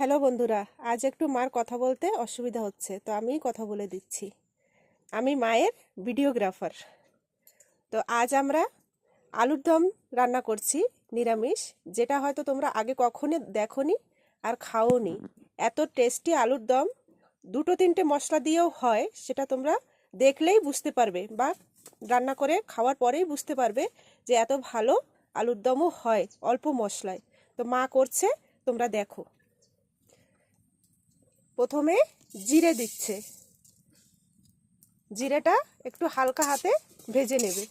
Hello বন্ধুরা, আজ একটু মার কথা বলতে অসুবিধা হচ্ছে, তো আমিই কথা বলে দিচ্ছি। আমি মায়ের ভিডিওগ্রাফার। তো আজ আমরা আলুর দম রান্না করছি, নিরামিষ, যেটা হয়তো তোমরা আগে কখনো দেখোনি আর খাওনি এত টেস্টি আলুর দম, দুটো তিনটে মশলা দিয়েও হয়, সেটা তোমরা দেখলেই বুঝতে পারবে বা রান্না করে খাওয়ার পরেই বুঝতে পারবে যে এত ভালো আলুর দমও হয় অল্প মশলায়। তো মা করছে, তোমরা দেখো। প্রথমে জিরে দিচ্ছে। জিরেটা একটু হালকা হাতে ভেজে নেবে।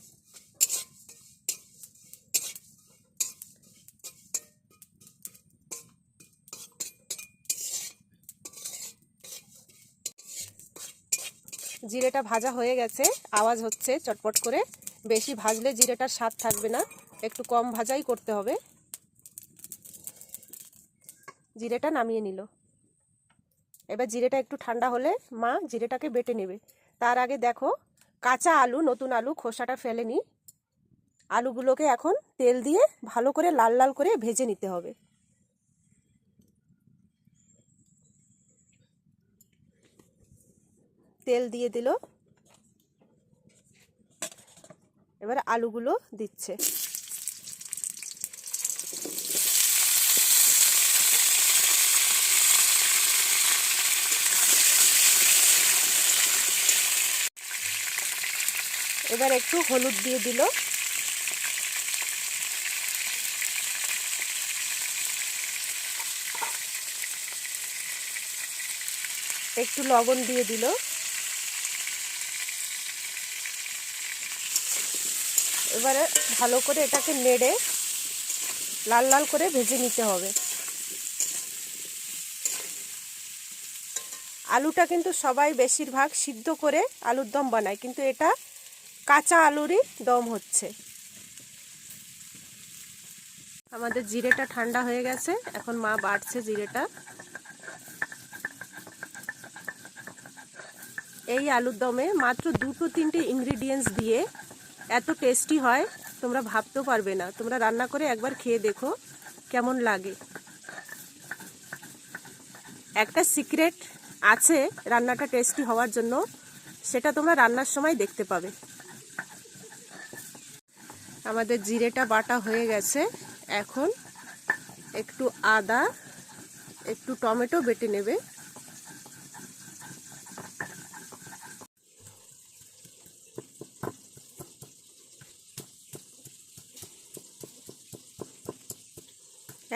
জিরেটা ভাজা হয়ে গেছে, আওয়াজ হচ্ছে চটপট করে। বেশি ভাজলে জিরেটার স্বাদ থাকবে না, একটু কম ভাজাই করতে হবে। জিরেটা নামিয়ে নিল। এবার জিরেটা একটু ঠান্ডা হলে মা জিরেটাকে বেটে নেবে। তার আগে দেখো, কাঁচা আলু, নতুন আলু, খোসাটা ফেলে নি। আলুগুলোকে এখন তেল দিয়ে ভালো করে লাল লাল করে ভেজে নিতে হবে। তেল দিয়ে দিল। এবার আলুগুলো দিচ্ছে। এবার একটু হলুদ দিয়ে দিল। একটু লবণ দিয়ে দিল। এবারে ভালো করে এটাকে নেড়ে লাল লাল করে ভেজে নিতে হবে। আলুটা কিন্তু সবাই বেশিরভাগ সিদ্ধ করে আলুর দম বানায়, কিন্তু এটা কাঁচা আলুরই দম হচ্ছে। আমাদের জিরেটা ঠান্ডা হয়ে গেছে, এখন মা বাড়ছে জিরেটা। এই আলুর দমে মাত্র দুটো তিনটে ইনগ্রিডিয়েন্টস দিয়ে এত টেস্টি হয়, তোমরা ভাবতেও পারবে না। তোমরা রান্না করে একবার খেয়ে দেখো কেমন লাগে। একটা সিক্রেট আছে রান্নাটা টেস্টি হওয়ার জন্য, সেটা তোমরা রান্নার সময় দেখতে পাবে। আমাদের জিরেটা বাটা হয়ে গেছে। এখন একটু আদা, একটু টমেটো বেটে নেবে।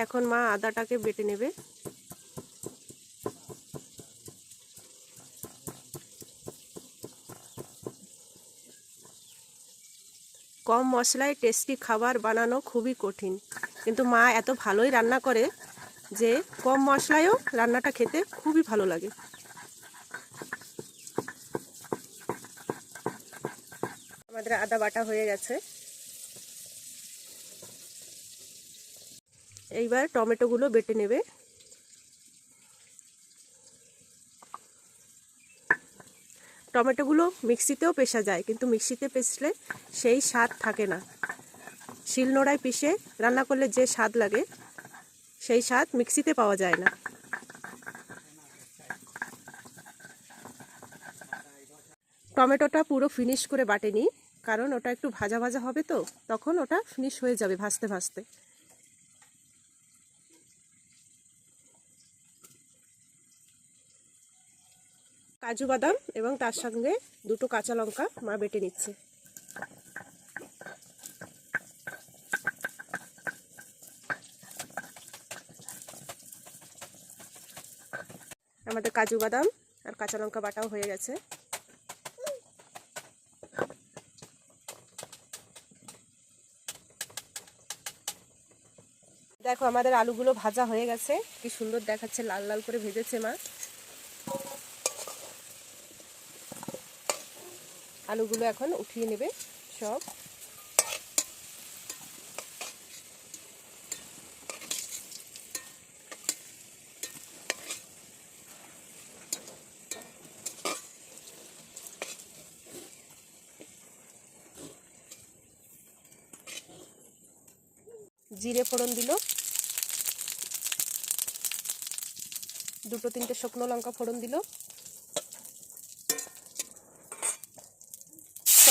এখন মা আদাটাকে বেটে নেবে। কম মশলায় টেস্টি খাবার বানানো খুবই কঠিন। কিন্তু মা এত ভালোই রান্না করে যে কম মশলায়ও রান্নাটা খেতে খুবই ভালো লাগে। আমাদের আদা বাটা হয়ে গেছে। এইবার টমেটোগুলো বেটে নেবে। টমেটোগুলো মিক্সিতেও পেশা যায়, কিন্তু মিক্সিতে পেশলে সেই স্বাদ থাকে না। শিলনোড়ায় পিষে রান্না করলে যে স্বাদ লাগে, সেই স্বাদ মিক্সিতে পাওয়া যায় না। টমেটোটা পুরো ফিনিশ করে বাটেনি, কারণ ওটা একটু ভাজা ভাজা হবে তো, তখন ওটা ফিনিশ হয়ে যাবে ভাজতে ভাজতে। কাজু বাদাম এবং তার সঙ্গে দুটো কাঁচা লঙ্কা মা বেটে নিচ্ছে। আমাদের কাজু বাদাম আর কাঁচা লঙ্কা বাটাও হয়ে গেছে। দেখো আমাদের আলুগুলো ভাজা হয়ে গেছে। কি সুন্দর দেখাচ্ছে, লাল লাল করে ভেজেছে মা। আলুগুলো এখন উঠিয়ে নেবে সব। জিরে ফোড়ন দিল। দুটো তিনটে শুকনো লঙ্কা ফোড়ন দিল।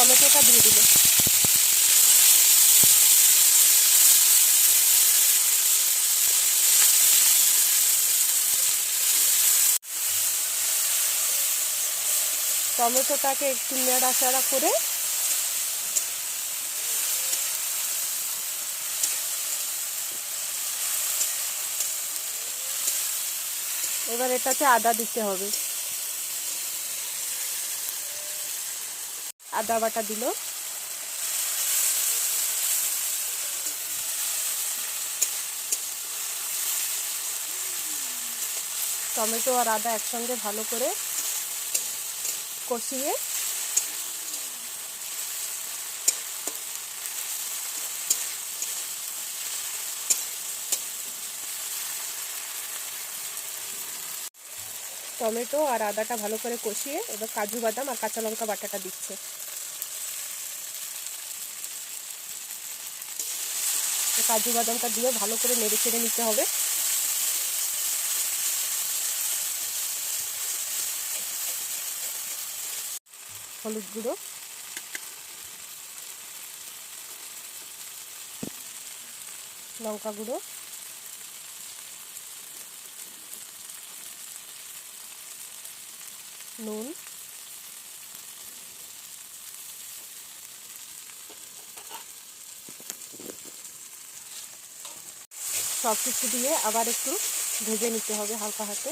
টমেটোটা দিয়ে দিল। টমেটোটাকে একটু নেড়াচাড়া করে এবার এটাতে আদা দিতে হবে। আদা বাটা দিল। টমেটো আর আদা একসঙ্গে ভালো করে কষিয়ে টমেটো আর আদাটা ভালো করে কষিয়ে এবার কাজু বাদাম আর কাঁচা লঙ্কা বাটাটা দিচ্ছে। কাজু বাদামটা দিয়ে ভালো করে নেড়ে চেড়ে নিতে হবে। হলুদ গুঁড়ো। লঙ্কা গুঁড়ো। নুন। সব কিছু দিয়ে আবার একটু ভেজে নিতে হবে হালকা হাতে।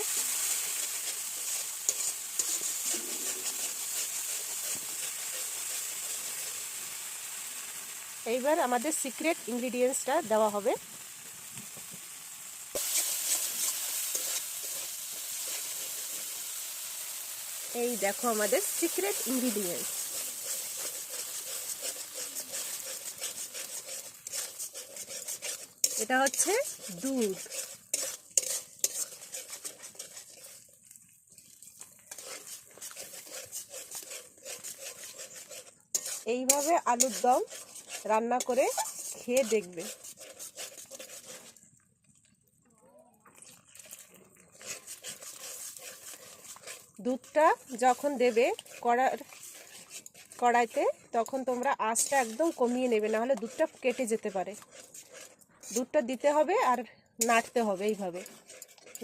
এইবার আমাদের সিক্রেট ইনগ্রিডিয়েন্টসটা দেওয়া হবে। এই দেখো আমাদের সিক্রেট ইনগ্রিডিয়েন্টস এটা হচ্ছে দুধ। এইভাবে আলুর দম রান্না করে খেয়ে দেখবে। দুধটা যখন দেবে কড়ার কড়াইতে, তখন তোমরা আঁচটা একদম কমিয়ে নেবে না হলে দুধটা কেটে যেতে পারে। দুধটা দিতে হবে আর নাড়তে হবে এইভাবে।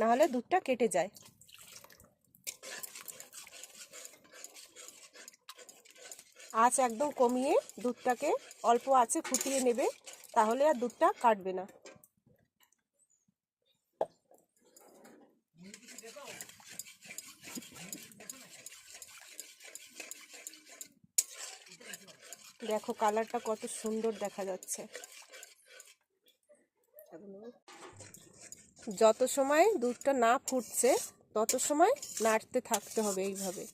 না হলে দুধটা কেটে যায়। আঁচ একদম কমিয়ে দুধটাকে অল্প আঁচে ফুটিয়ে নেবে, তাহলে আর দুধটা কাটবে না। দেখো কালারটা কত সুন্দর দেখা যাচ্ছে। যত সময় দুধটা না ফুটছে, তত সময় নাড়তে থাকতে হবে এইভাবে।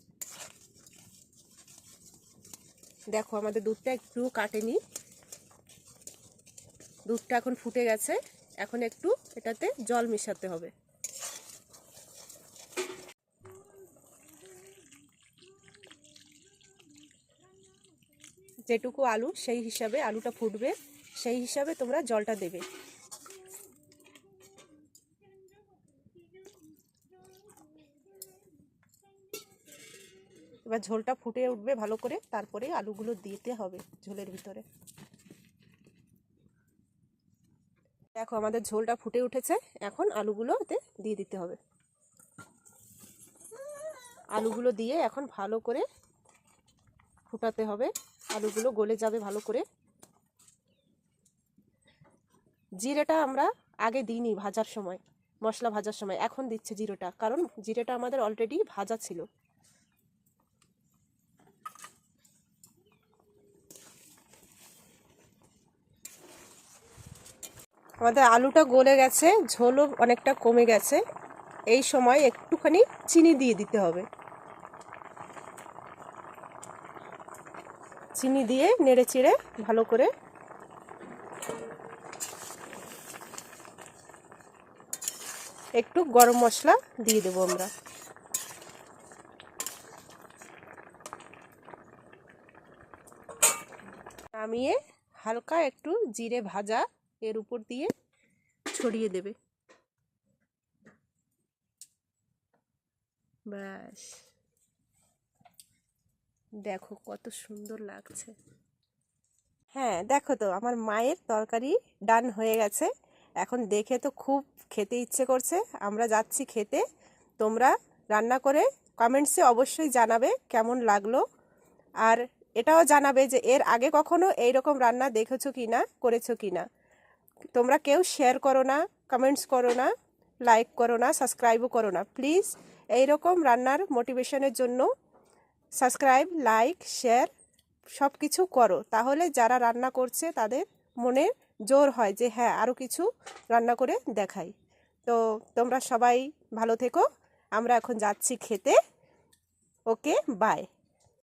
দেখো, আমাদের দুধটা একটু কাটেনি। দুধটা এখন ফুটে গেছে। এখন একটু এটাতে জল মেশাতে হবে। যেটুকু আলু, সেই হিসাবে আলুটা ফুটবে, সেই হিসাবে তোমরা জলটা দেবে। এবার ঝোলটা ফুটে উঠবে ভালো করে, তারপরে আলুগুলো দিতে হবে ঝোলের ভিতরে। দেখো আমাদের ঝোলটা ফুটে উঠেছে, এখন আলুগুলো দিয়ে দিতে হবে। আলুগুলো দিয়ে এখন ভালো করে ফুটাতে হবে, আলুগুলো গলে যাবে ভালো করে। জিরেটা আমরা আগে দিইনি ভাজার সময়, মশলা ভাজার সময়, এখন দিচ্ছে জিরেটা, কারণ জিরেটা আমাদের অলরেডি ভাজা ছিল। আমাদের আলুটা গলে গেছে, ঝোলও অনেকটা কমে গেছে। এই সময় একটুখানি চিনি দিয়ে দিতে হবে। চিনি দিয়ে নেড়ে চেড়ে ভালো করে একটু গরম মশলা দিয়ে দেবো আমরা। নামিয়ে হালকা একটু জিরে ভাজা এর উপর দিয়ে ছড়িয়ে দেবে। ব্যাস। দেখো কত সুন্দর লাগছে। হ্যাঁ দেখো তো, আমার মায়ের তরকারি ডান হয়ে গেছে। এখন দেখে তো খুব খেতে ইচ্ছে করছে। আমরা যাচ্ছি খেতে। তোমরা রান্না করে কমেন্টসে অবশ্যই জানাবে কেমন লাগল। আর এটাও জানাবে যে, এর আগে কখনো এই রকম রান্না দেখেছ কি না করেছ কি না তোমরা কেউ শেয়ার করো না কমেন্টস করো না লাইক করো না সাবস্ক্রাইবও করো না। প্লিজ এই রকম রান্নার মোটিভেশনের জন্য সাবস্ক্রাইব লাইক শেয়ার সব কিছু করো। তাহলে যারা রান্না করছে, তাদের মনে জোর হয় যে হ্যাঁ আরও কিছু রান্না করে দেখাই। তো তোমরা সবাই ভালো থেকো। আমরা এখন যাচ্ছি খেতে। Okay bye